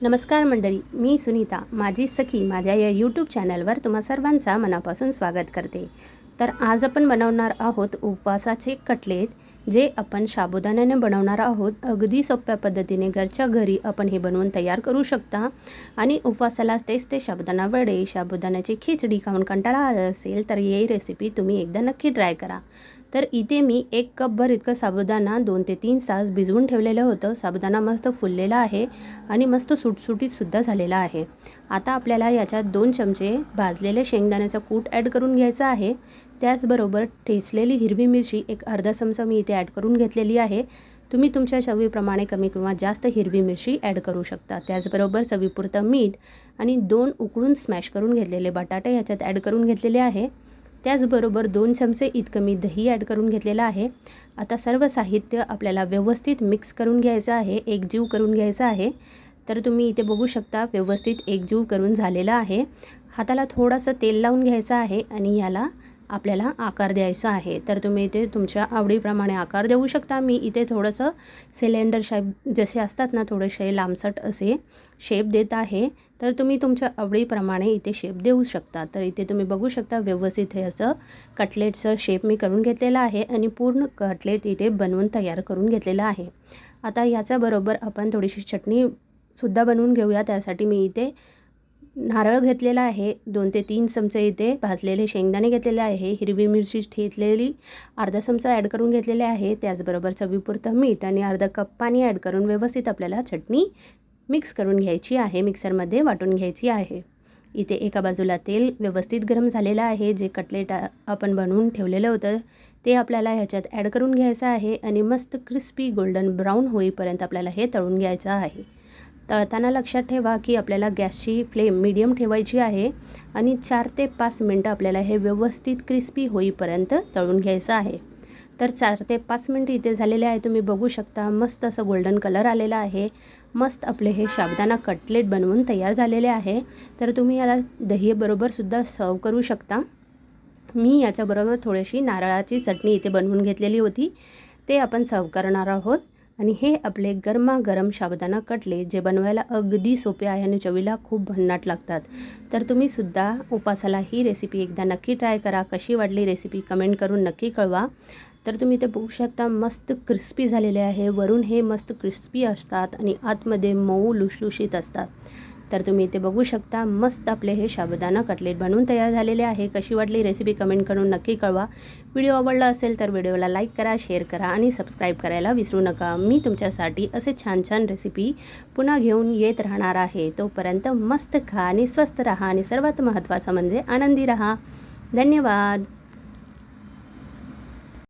नमस्कार मंडळी मी सुनीता माझी सखी माझ्या या यूट्यूब चॅनलवर तुम्हा सर्वांचा मनापासून स्वागत करते. तर आज आपण बनवणार आहोत उपवासाचे कटलेट जे आपण साबुदाण्याने बनवणार आहोत. अगदी सोप्या पद्धतीने घरच्या घरी आपण हे बनवून तयार करू शकता. आणि उपवासाला तेच ते साबुदाणा वडे साबुदाण्याची खिचडी खाऊन कंटाळा आला असेल तर ही रेसिपी तुम्ही एकदा नक्की ट्राय करा. तर इथे मी एक कपभर इतकं साबुदाणा दोन ते तीन तास भिजवून ठेवलेलं होतं. साबुदाणा मस्त फुललेला आहे आणि मस्त सुटसुटीतसुद्धा झालेला आहे. आता आपल्याला याच्यात दोन चमचे भाजलेले शेंगदाण्याचं कूट ॲड करून घ्यायचं आहे. त्याचबरोबर ठेचलेली हिरवी मिरची एक अर्धा चमचा मी इथे ॲड करून घेतलेली आहे. तुम्ही तुमच्या चवीप्रमाणे कमी किंवा जास्त हिरवी मिरची ॲड करू शकता. त्याचबरोबर चवीपुरतं मीठ आणि दोन उकळून स्मॅश करून घेतलेले बटाटे याच्यात ॲड करून घेतलेले आहे. त्याचबरोबर दोन चमचे इतकं मी दही ॲड करून घेतलेलं आहे. आता सर्व साहित्य आपल्याला व्यवस्थित मिक्स करून घ्यायचं आहे एकजीव करून घ्यायचं आहे. तर तुम्ही इथे बघू शकता व्यवस्थित एकजीव करून झालेलं आहे. हाताला थोडंसं तेल लावून घ्यायचं आहे आणि याला आपल्याला आकार द्यायचा आहे. तर तुम्ही इथे तुमच्या आवडीप्रमाणे आकार देऊ शकता. मी इथे थोडंसं सिलेंडर शेप जसे असतात ना थोडेसे लांबसट असे शेप देत आहे. तर तुम्ही तुमच्या आवडीप्रमाणे इथे शेप देऊ शकता. तर इथे तुम्ही बघू शकता व्यवस्थित हे असं कटलेटचं शेप मी करून घेतलेलं आहे आणि पूर्ण कटलेट इथे बनवून तयार करून घेतलेलं आहे. आता याच्याबरोबर आपण थोडीशी चटणीसुद्धा बनवून घेऊया. त्यासाठी मी इथे नारळ घेतलेला आहे. दोन ते तीन चमचे इथे भाजलेले शेंगदाणे घेतलेले आहे. हिरवी मिरची ठेचलेली अर्धा चमचा ॲड करून घेतलेले आहे. त्याचबरोबर चवीपुरतं मीठ आणि अर्धा कप पाणी ॲड करून व्यवस्थित आपल्याला चटणी मिक्स करून घ्यायची आहे. मिक्सरमध्ये वाटून घ्यायची आहे. इथे एका बाजूला तेल व्यवस्थित गरम झालेलं आहे. जे कटलेट आपण बनवून ठेवलेलं होतं ते आपल्याला ह्याच्यात ॲड करून घ्यायचं आहे आणि मस्त क्रिस्पी गोल्डन ब्राऊन होईपर्यंत आपल्याला हे तळून घ्यायचं आहे. तळताना लक्षात ठेवा की आपल्याला गॅसची फ्लेम मीडियम ठेवायची आहे आणि चार ते पाच मिनटं आपल्याला हे व्यवस्थित क्रिस्पी होईपर्यंत तळून घ्यायचं आहे. तर चार ते पाच मिनटं इथे झालेले आहे. तुम्ही बघू शकता मस्त असं गोल्डन कलर आलेला आहे. मस्त आपले हे शाबदाना कटलेट बनवून तयार झालेले आहे. तर तुम्ही याला दहीबरोबरसुद्धा सर्व करू शकता. मी याच्याबरोबर थोडीशी नारळाची चटणी इथे बनवून घेतलेली होती. ते आपण सर्व करणार आहोत. आणि हे आपले गरमागरम साबुदाणा कटले जे बनवायला अगदी सोपे आहे आणि चवीला खूप भन्नाट लागतात. तर तुम्ही सुद्धा उपासाला ही रेसिपी एकदा नक्की ट्राय करा. कशी वाटली रेसिपी कमेंट करून नक्की कळवा. तर तुम्ही ते बघू शकता मस्त क्रिस्पी झालेले आहे. वरून हे मस्त क्रिस्पी असतात आणि आतमध्ये मऊ लुशलुशीत असतात. तर तुम्ही इथे बघू शकता मस्त आपले हे शाबदाना कटलेट बनवून तयार झालेले आहे. कशी वाटली रेसिपी कमेंट करून नक्की कळवा. व्हिडिओ आवडला असेल तर व्हिडिओला लाईक करा शेअर करा आणि सबस्क्राईब करायला विसरू नका. मी तुमच्यासाठी असे छान छान रेसिपी पुन्हा घेऊन येत राहणार आहे. तोपर्यंत मस्त खा आणि स्वस्त राहा आणि सर्वात महत्त्वाचं म्हणजे आनंदी राहा. धन्यवाद.